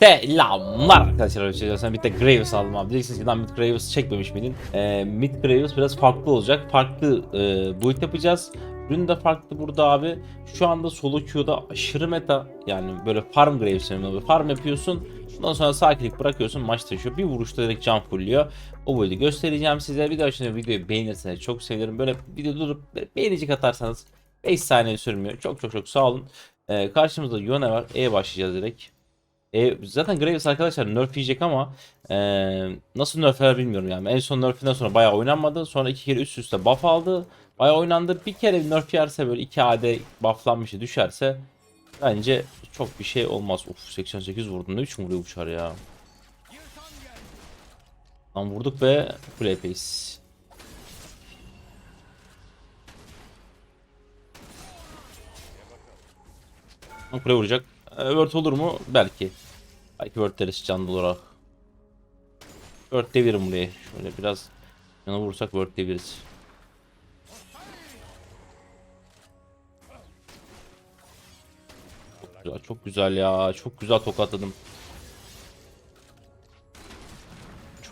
Selamlar arkadaşlar. Şey, sen bir de Graves aldım abi. Diyeceksiniz ki lan Mid Graves çekmemiş miydin? Ee, Mid Graves biraz farklı olacak. Farklı e, build yapacağız. Ürün de farklı burada abi. Şu anda solo queue'da aşırı meta. Yani böyle farm Graves böyle farm yapıyorsun. Ondan sonra sakinlik bırakıyorsun maç taşıyor. Bir vuruşta direkt can fullüyor. O build'i göstereceğim size. Bir daha şimdi videoyu beğenirseniz çok sevinirim. Böyle video durup beğenicik atarsanız 5 saniye sürmüyor. Çok çok çok sağ olun. Ee, karşımızda Yone var. E'ye başlayacağız direkt. E, zaten Graves arkadaşlar nerf yiyecek ama e, nasıl nerfler bilmiyorum yani. En son nerfinden sonra bayağı oynanmadı. Sonra iki kere üst üste buff aldı. Bayağı oynandı. Bir kere nerf yerse böyle 2 AD bufflanmışı düşerse bence çok bir şey olmaz. Uf 88 vurdum. Ne biçim vuruyor uçar ya. Lan vurduk ve full. Lan Kule vuracak. Word olur mu? Belki. Belki Word deriz canlı olarak. Word devirim buraya. Şöyle biraz yana vursak Word deviririz. Çok güzel, çok güzel ya. Çok güzel tokatladım.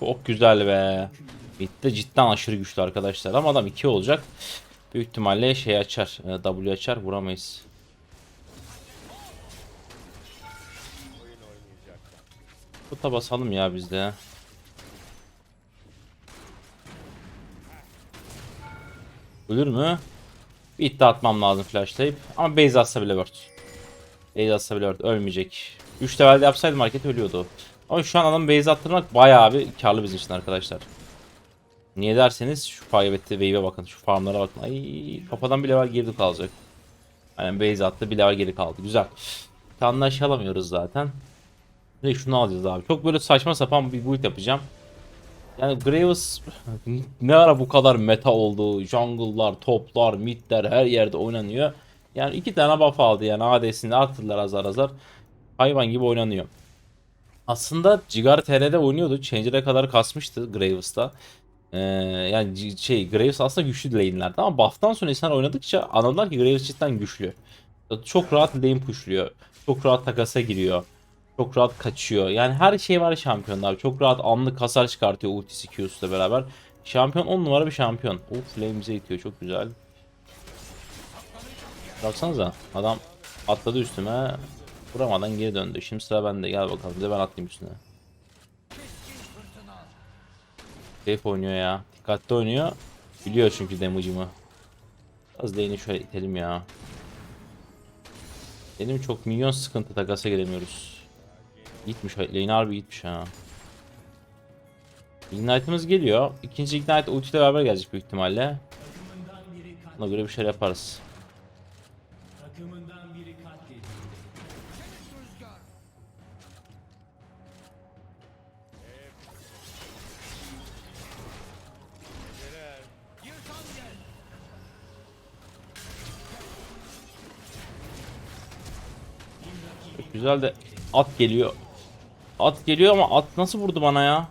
Çok güzel be. Bitti cidden aşırı güçlü arkadaşlar. Ama adam 2 olacak. Büyük ihtimalle şey açar. e, W açar. Vuramayız. Kuta basalım ya biz de. Ölür mü? Bir iddia atmam lazım flashlayıp. Ama base atsa bile word. Base atsa bile word. Ölmeyecek. 3 levelde yapsaydı market ölüyordu. Ama şu an adam base attırmak bayağı bir karlı bizim için arkadaşlar. Niye derseniz şu kaybettiği wave'e bakın. Şu farmlara bakın. Ay kafadan bir level geride kalacak. Yani base attı bir level geri kaldı. Güzel. Anlaşalamıyoruz zaten. Direkt şunu alacağız abi. Çok böyle saçma sapan bir build yapacağım. Yani Graves ne ara bu kadar meta oldu. Jungle'lar, toplar, midler her yerde oynanıyor. Yani iki tane buff aldı yani AD'sini arttırdılar azar azar. Hayvan gibi oynanıyor. Aslında Cigar TR'de oynuyordu. Changer'e kadar kasmıştı Graves'ta. Ee, yani şey Graves aslında güçlü lane'lerdi ama buff'tan sonra insanlar oynadıkça anladılar ki Graves cidden güçlü. Çok rahat lane pushluyor. Çok rahat takasa giriyor. Çok rahat kaçıyor. Yani her şey var şampiyonda abi. Çok rahat anlık hasar çıkartıyor ultisi Q'suyla beraber. Şampiyon 10 numara bir şampiyon. Uf flame bize itiyor çok güzel. Baksanıza adam atladı üstüme. Vuramadan geri döndü. Şimdi sıra bende. Gel bakalım. Bir de ben atlayayım üstüne. Safe oynuyor ya. Dikkatli oynuyor. Biliyor çünkü damage'ımı. Az lane'i şöyle itelim ya. Benim çok milyon sıkıntı takasa giremiyoruz. Gitmiş lane harbi gitmiş ha. Ignite'ımız geliyor. İkinci Ignite ulti ile beraber gelecek büyük ihtimalle. Ona göre bir şey yaparız. Güzel de at geliyor. At geliyor ama at nasıl vurdu bana ya?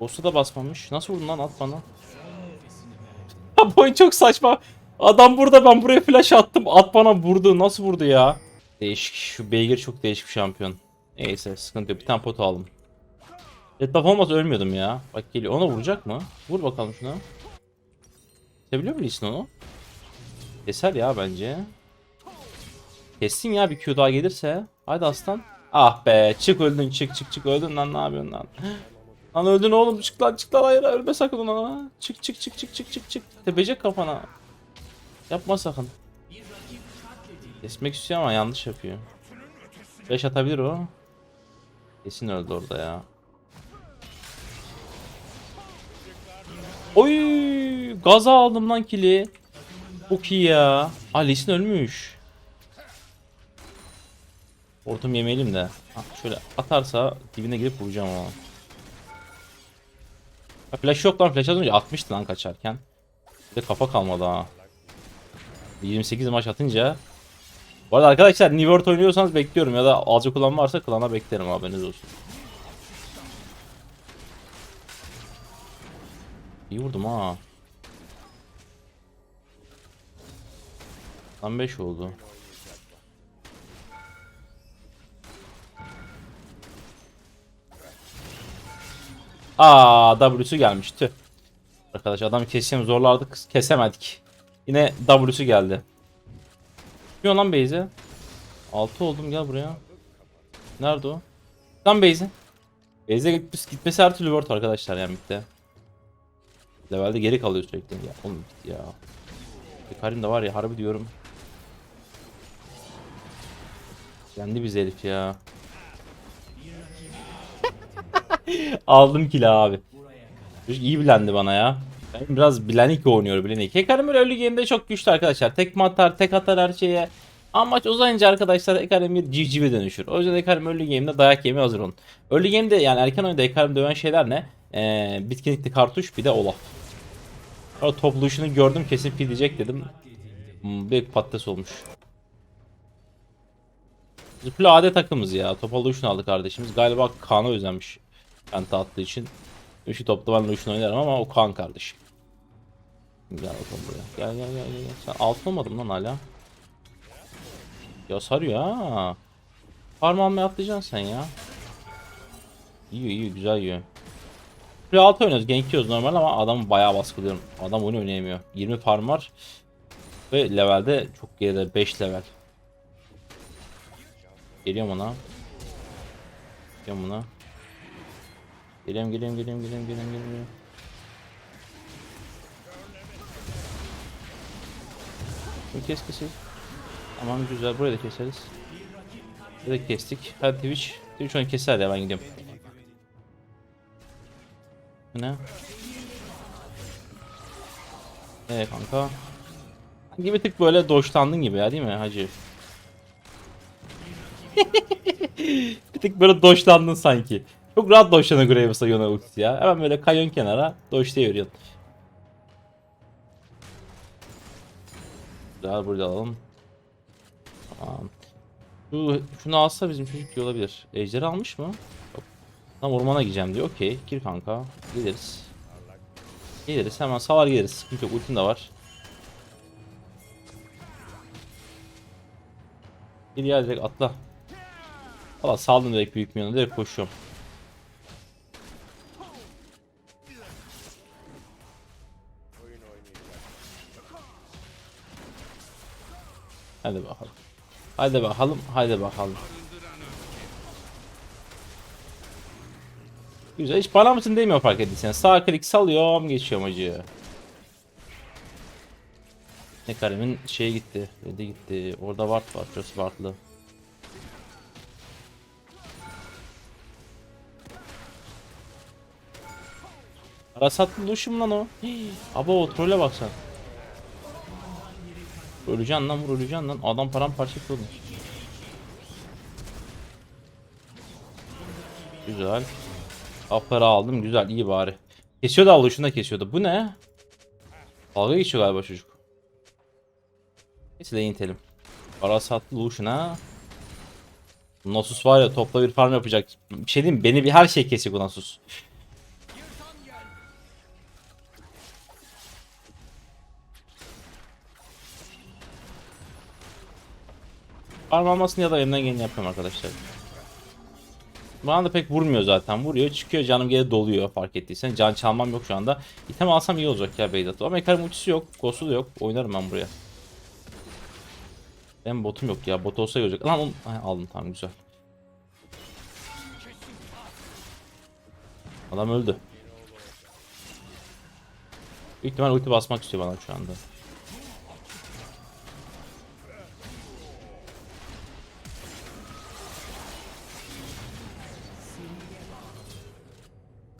Boss'a da basmamış. Nasıl vurdun lan at bana? Bu oyun çok saçma. Adam burada ben buraya flash attım. At bana vurdu. Nasıl vurdu ya? Değişik. Şu beygir çok değişik bir şampiyon. Neyse sıkıntı yok. Bir tane pot aldım. Buff olmasa ölmüyordum ya. Bak geliyor. Ona vuracak mı? Vur bakalım şuna. Kesebiliyor muyuz onu? Keser ya bence. Kessin ya bir Q daha gelirse. Haydi aslan. Ah be çık öldün çık çık çık öldün lan ne yapıyorsun lan. Lan öldün oğlum çık lan çık lan hayır ölme sakın ona. Çık çık çık çık çık çık çık. Tepecek kafana. Yapma sakın. Kesmek istiyor ama yanlış yapıyor. 5 atabilir o. Kesin öldü orada ya. Oy gaza aldım lan kili. Çok iyi ya. Sin ölmüş. Ortam yemeyelim de. Şöyle atarsa dibine girip vuracağım ama. Ha, flash yok lan flash az önce atmıştı lan kaçarken. Bir de kafa kalmadı ha. 28 maç atınca. Bu arada arkadaşlar New World oynuyorsanız bekliyorum ya da alacak kullan varsa klana beklerim haberiniz olsun. İyi vurdum ha. Tam 5 oldu. Aa W'su gelmiş tüh. Arkadaş adam keseceğim zorlardık kesemedik. Yine W'su geldi. Çıkıyor lan Beyze. 6 oldum gel buraya. Nerede o? Lan Beyze. Beyze gitmesi, gitmesi her türlü word arkadaşlar yani bitti. Levelde geri kalıyor sürekli. Ya oğlum git ya. Karim de var ya harbi diyorum. Kendi biz herif ya. Aldım kilo abi. Çocuk iyi bilendi bana ya. Ben biraz bilenik oynuyor bilenik. Hekarim böyle early game'de çok güçlü arkadaşlar. Tekme atar, tek atar her şeye. Amaç uzayınca arkadaşlar Hekarim bir civcive dönüşür. O yüzden Hekarim early game'de dayak yemeye hazır olun. Early game'de yani erken oyunda Hekarim döven şeyler ne? Ee, bitkinlikli kartuş bir de Olaf. O toplayışını gördüm kesin pil diyecek dedim. Hmm, bir patates olmuş. Zıplı AD takımız ya. Topal Lucian aldı kardeşimiz. Galiba Kaan'a özenmiş. Penta attığı için. Üçü topta ben Lucian oynarım ama o Kaan kardeşim. Gel bakalım buraya. Gel gel gel gel. Sen altın olmadın lan hala. Ya sarıyor ha. Farm almaya atlayacaksın sen ya. İyi iyi güzel yiyor. Şuraya altı oynuyoruz. Gank yiyoruz normal ama adamı bayağı baskılıyorum. Adam oyunu oynayamıyor. 20 farm var. Ve levelde çok geride 5 level. Geliyorum ona. Geliyorum buna. Geliyorum geliyorum geliyorum geliyorum geliyorum geliyorum. Bunu kes kesin. Tamam güzel burayı da keseriz. Burayı da kestik. Hadi Twitch. Twitch onu keser ya ben gidiyorum. Ne? Evet kanka. Gibi tık böyle doşlandın gibi ya değil mi hacı? bir tık böyle doşlandın sanki. Çok rahat doşlanır Graves'a Yona ulti ya. Hemen böyle kayon kenara doşlayıveriyorsun. Güzel burada alalım. Tamam. Şu, şunu alsa bizim çocuk iyi olabilir. Ejder almış mı? Yok. Tam ormana gideceğim diyor. Okey. Gir kanka. Geliriz. Geliriz. Hemen savar geliriz. Sıkıntı yok. Ultim de var. Gel ya direkt atla. Valla saldım direkt büyük milyonu. Direkt koşuyorum. Hadi bakalım. Hadi bakalım. Hadi bakalım. Güzel. Hiç bana mısın değmiyor fark ettiysen. Sağ klik salıyorum. Geçiyorum acı. Ne karemin şeye gitti. Red'e gitti. Orada ward var. Şurası wardlı. Arasatlı Lucian lan o. Hii, Aba o trole bak. Öleceksin lan vur öleceksin lan. Adam paramparça kıldı. Güzel. Afları aldım güzel iyi bari. Kesiyordu avlu şunu da kesiyordu. Bu ne? Dalga geçiyor galiba çocuk. Neyse de intelim. Arasatlı Lucian'a. Nasus var ya topla bir farm yapacak. Bir şey diyeyim? Beni bir her şey kesiyor bu Nasus. Farm almasını ya da elimden geleni yapıyorum arkadaşlar. Bana da pek vurmuyor zaten. Vuruyor çıkıyor canım geri doluyor fark ettiysen. Can çalmam yok şu anda. İtem alsam iyi olacak ya Beydat. Ama Ekarim ultisi yok. Ghost'u da yok. Oynarım ben buraya. Benim botum yok ya. Bot olsa görecek. Lan onu Ay, aldım tamam güzel. Adam öldü. Büyük ihtimal ulti basmak istiyor bana şu anda.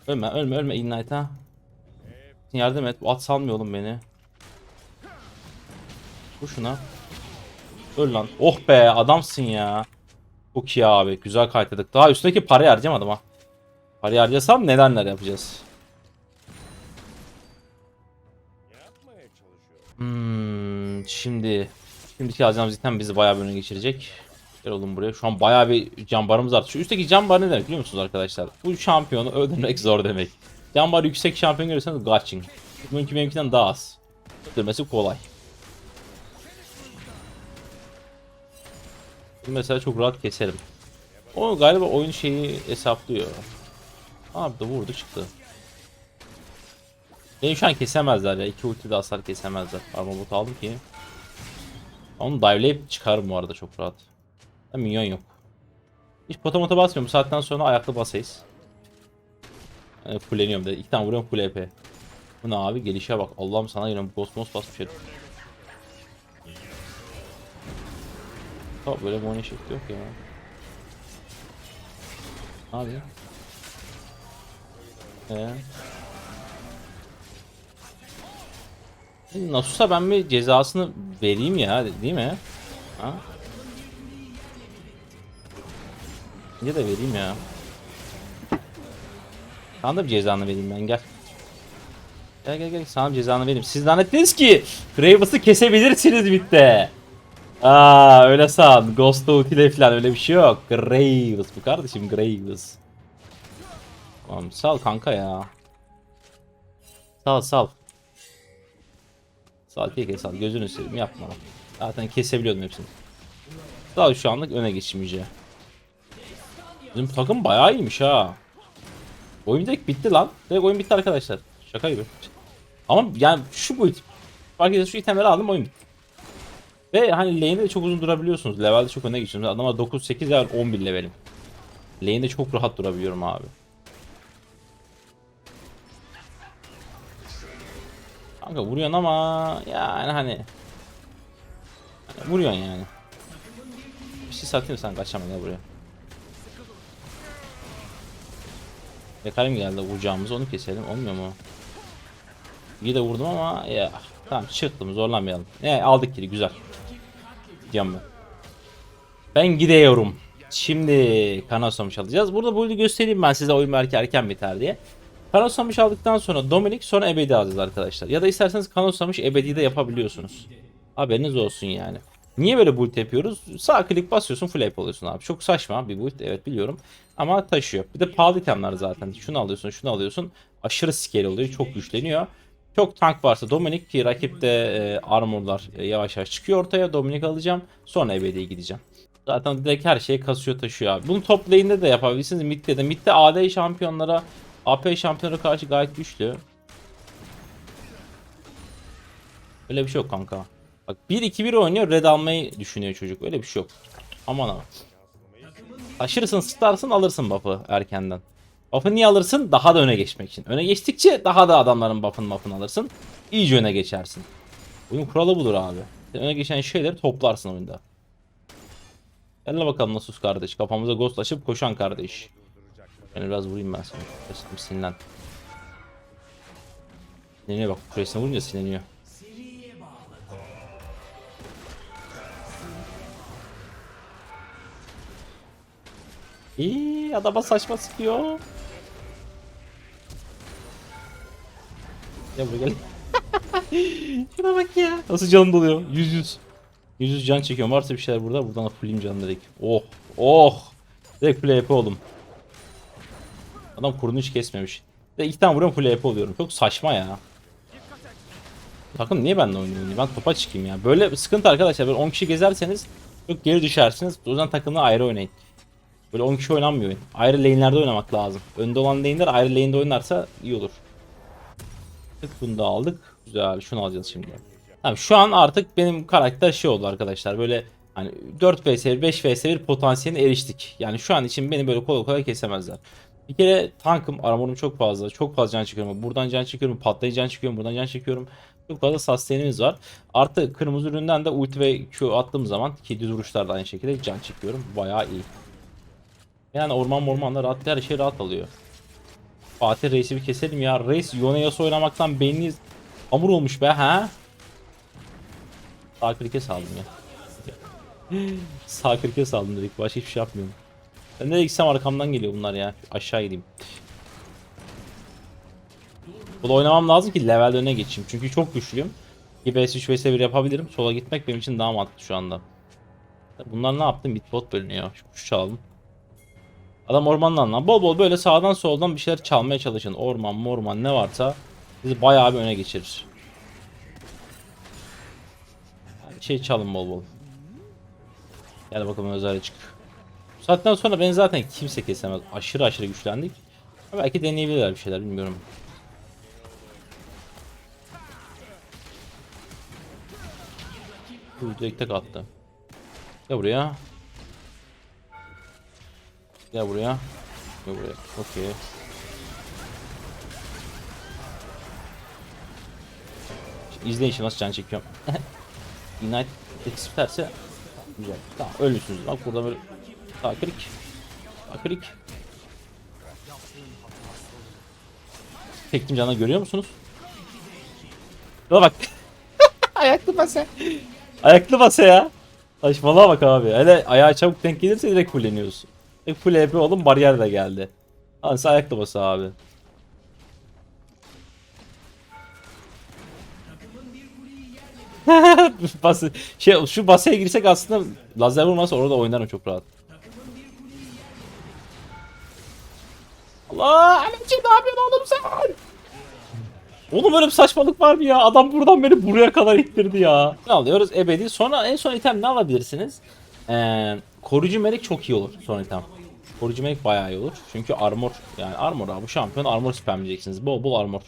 Ölme ölme ölme Ignite ha. Yardım et. At salmıyor oğlum beni. Bu şuna. Öl lan. Oh be adamsın ya. Çok iyi abi. Güzel kaytadık. Daha üstteki parayı harcamadım ha. Parayı harcasam nedenler yapacağız. Hmm, şimdi şimdiki alacağımız item bizi bayağı bir öne geçirecek. Gel buraya. Şu an bayağı bir can barımız arttı. Şu üstteki can ne demek biliyor musunuz arkadaşlar? Bu şampiyonu öldürmek zor demek. Can yüksek şampiyon görürseniz kaçın. Bununki benimkinden daha az. Öldürmesi kolay. Mesela çok rahat keserim. O galiba oyun şeyi hesaplıyor. Abi da vurdu çıktı. Beni şu an kesemezler ya. İki ulti de hasar kesemezler. Armor botu aldım ki. Onu dive'layıp çıkarım bu arada çok rahat. Ha, minyon yok. Hiç pota mota basmıyorum. Bu saatten sonra ayakta basayız. Yani fulleniyorum dedi. İki tane vuruyorum full EP. Bu ne abi? Gelişe bak. Allah'ım sana yine Ghost basmış herif. Tamam böyle bir oynayış yok ya. Abi. Ee. Nasus'a ben bir cezasını vereyim ya değil mi? Ha? Bence de vereyim ya. Sana da bir cezanı vereyim ben gel. Gel gel gel sana bir cezanı vereyim. Siz zannettiniz ki Graves'ı kesebilirsiniz bitti. Aa öyle san. Ghost ultiyle falan öyle bir şey yok. Graves bu kardeşim Graves. Tamam sal kanka ya. Sal sal. Sal keke sal gözünü seveyim yapma. Zaten kesebiliyordum hepsini. Sal şu anlık öne geçmeyeceğim. Bizim takım bayağı iyiymiş ha. Oyun direkt bitti lan. Direkt oyun bitti arkadaşlar. Şaka gibi. Ama yani şu boyut. Fark ediyorsun şu itemleri aldım oyun bitti. Ve hani lane'de de çok uzun durabiliyorsunuz. Levelde çok öne geçiyorsunuz. Adama 9-8 level 11 levelim. Lane'de çok rahat durabiliyorum abi. Kanka vuruyorsun ama yani hani vuruyorsun yani. Bir şey satayım sen kaçama gel buraya. Yakarim geldi vuracağımız onu keselim olmuyor mu? İyi de vurdum ama ya tamam çıktım zorlamayalım. Ne aldık kili güzel. Gidiyorum ben. Ben gidiyorum. Şimdi Kanosamış alacağız. Burada bu oyunu göstereyim ben size oyun belki erken biter diye. Kanosamış aldıktan sonra Dominik sonra Ebedi alacağız arkadaşlar. Ya da isterseniz Kanosamış Ebedi de yapabiliyorsunuz. Haberiniz olsun yani. Niye böyle build yapıyoruz? Sağ klik basıyorsun full ape oluyorsun abi. Çok saçma bir build evet biliyorum. Ama taşıyor. Bir de pahalı itemler zaten. Şunu alıyorsun şunu alıyorsun. Aşırı scale oluyor. Çok güçleniyor. Çok tank varsa Dominik ki rakipte e, armorlar e, yavaş yavaş çıkıyor ortaya. Dominik alacağım. Sonra ebediye gideceğim. Zaten direkt her şeyi kasıyor taşıyor abi. Bunu top lane'de de yapabilirsiniz. Mid'de de. Mid'de AD şampiyonlara AP şampiyonlara karşı gayet güçlü. Öyle bir şey yok kanka. Bak 1-2-1 oynuyor red almayı düşünüyor çocuk. Öyle bir şey yok. Aman aman. Taşırırsın sıklarsın alırsın buff'ı erkenden. Buff'ı niye alırsın? Daha da öne geçmek için. Öne geçtikçe daha da adamların buff'ını buff'ını alırsın. İyice öne geçersin. Oyun kuralı budur abi. Sen öne geçen şeyleri toplarsın oyunda. Gel bakalım Nasus kardeş. Kafamıza ghost koşan kardeş. Yani biraz vurayım ben sana. Sinirlen. Sinirleniyor bak. Kuresine vurunca sinirleniyor. İyi adama saçma sıkıyor. Gel buraya gel. Şuna bak ya. Nasıl canım doluyor? Yüz yüz. Yüz yüz can çekiyorum. Varsa bir şeyler burada. Buradan da fullayayım canım direkt. Oh. Oh. Direkt full AP oldum. Adam kurunu hiç kesmemiş. Ve iki tane vuruyorum full AP oluyorum. Çok saçma ya. Takım niye benimle oynuyor? Ben topa çıkayım ya. Böyle sıkıntı arkadaşlar. Böyle 10 kişi gezerseniz çok geri düşersiniz. O yüzden takımla ayrı oynayın. Böyle 10 kişi oynanmıyor oyun. Ayrı lane'lerde oynamak lazım. Önde olan lane'ler ayrı lane'de oynarsa iyi olur. Bunu da aldık. Güzel. Şunu alacağız şimdi. Tamam şu an artık benim karakter şey oldu arkadaşlar. Böyle hani 4 vs 1 5 vs 1 potansiyeline eriştik. Yani şu an için beni böyle kolay kolay kesemezler. Bir kere tankım, armorum çok fazla. Çok fazla can çekiyorum. Buradan can çekiyorum, patlayıcı can çekiyorum, buradan can çekiyorum. Çok fazla sustain'imiz var. Artı kırmızı üründen de ulti ve Q attığım zaman ki düz vuruşlarda aynı şekilde can çekiyorum. Bayağı iyi. Yani orman mormanla rahat her şey rahat alıyor. Fatih Reis'i bir keselim ya. Reis Yonayası oynamaktan beyniniz hamur olmuş be ha. Sağ klike saldım ya. Sağ klike saldım direkt. Başka hiçbir şey yapmıyorum. Ben nereye gitsem arkamdan geliyor bunlar ya. Aşağı gideyim. Bu da oynamam lazım ki level öne geçeyim. Çünkü çok güçlüyüm. 2 vs 3 vs 1 yapabilirim. Sola gitmek benim için daha mantıklı şu anda. Bunlar ne yaptı? Midbot bölünüyor. Kuş çaldım. Adam ormandan lan. Bol bol böyle sağdan soldan bir şeyler çalmaya çalışın. Orman morman ne varsa bizi bayağı bir öne geçirir. Bir şey çalın bol bol. Gel bakalım özel çık. Bu saatten sonra beni zaten kimse kesemez. Aşırı aşırı güçlendik. Belki deneyebilirler bir şeyler bilmiyorum. Bu direkt tek attı. Ya buraya. Gel buraya. Gel buraya. Okey. İzleyin şimdi nasıl can çekiyorum. Ignite etkisi biterse güzel. Tamam ölürsünüz. Bak burada böyle. Sağ klik. Tektim cana görüyor musunuz? Şuna bak. Ayaklı masa. Ayaklı masa ya. Saçmalığa bak abi. Hele ayağa çabuk denk gelirse direkt fulleniyorsun. Full EP oğlum bariyer de geldi. Ansı ayaklı masa abi. Bas şey şu basaya girsek aslında lazer vurmasa orada oynarım çok rahat. Allah Alemciğim ne yapıyorsun oğlum sen? Oğlum öyle bir saçmalık var mı ya? Adam buradan beni buraya kadar ittirdi ya. Ne alıyoruz? Ebedi. Sonra en son item ne alabilirsiniz? Ee, koruyucu melek çok iyi olur son item. Koruyucu melek bayağı iyi olur. Çünkü armor yani armor abi bu şampiyon armor spamleyeceksiniz. Bol bol armor.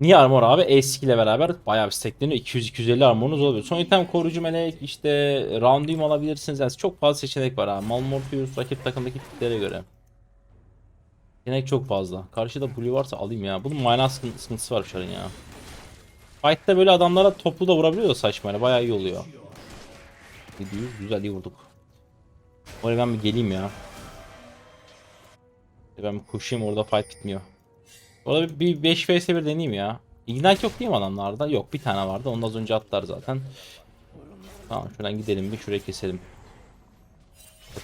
Niye armor abi? Eski ile beraber bayağı bir stackleniyor. 200-250 armorunuz oluyor. Son item koruyucu melek işte roundium alabilirsiniz. Yani çok fazla seçenek var abi. Malmorpheus rakip takımdaki tiplere göre. Yetenek çok fazla. Karşıda blue varsa alayım ya. Bunun mana sıkıntı- sıkıntısı var Şar'ın ya. Fight'ta böyle adamlara toplu da vurabiliyor da saçmayla. Bayağı iyi oluyor. Gidiyoruz. Güzel iyi vurduk. Oraya ben bir geleyim ya. Ben bir koşayım orada fight bitmiyor. Orada bir 5 vs 1 deneyeyim ya. Ignite yok değil mi adamlarda? Yok bir tane vardı. Onu da az önce attılar zaten. Tamam şuradan gidelim bir şuraya keselim.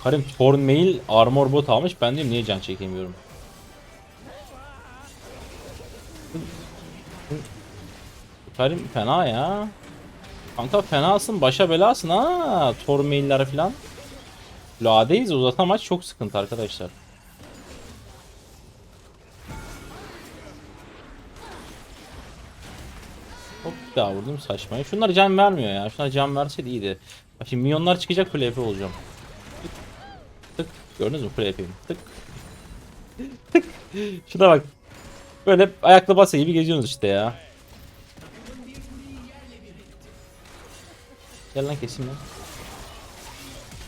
Karim Thorn Mail armor bot almış. Ben diyorum niye can çekemiyorum. Karim fena ya. Kanka fenasın başa belasın ha. Thorn Mail'ler falan. Ladeyiz uzatan maç çok sıkıntı arkadaşlar. Hop bir daha vurdum saçmayı. Şunlar can vermiyor ya. Şunlar can verseydi iyiydi. Bak şimdi milyonlar çıkacak full AP olacağım. Tık. Tık. Gördünüz mü full AP'yim. Tık. Tık. Şuna bak. Böyle ayakla basa gibi geziyorsunuz işte ya. Gel lan keseyim lan.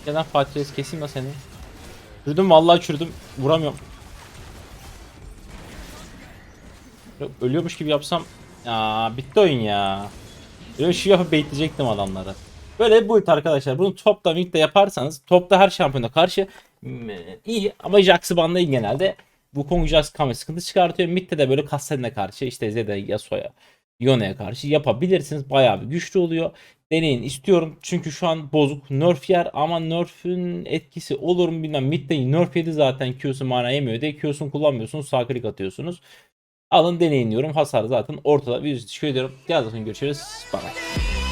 Gel lan Fatih Reis keseyim lan seni. Çürüdüm vallahi çürüdüm. Vuramıyorum. Ölüyormuş gibi yapsam ya bitti oyun ya. Böyle bir şey yapıp baitleyecektim adamları. Böyle bu arkadaşlar. Bunu topta midde yaparsanız topta her şampiyona karşı mm, iyi ama Jax'ı banlayın genelde. Bu Kong Jax kame sıkıntı çıkartıyor. Midde de böyle Kassadin'e karşı işte Zed'e, Yasuo'ya, Yone'ye karşı yapabilirsiniz. Bayağı bir güçlü oluyor. Deneyin istiyorum. Çünkü şu an bozuk. Nerf yer ama Nerf'ün etkisi olur mu bilmem. Mid'de Nerf yedi zaten Q'su mana yemiyor diye Q'sunu kullanmıyorsunuz. Sağ klik atıyorsunuz. Alın deneyin diyorum. Hasar zaten ortada. Bir teşekkür ediyorum. Diğer görüşürüz. Bye.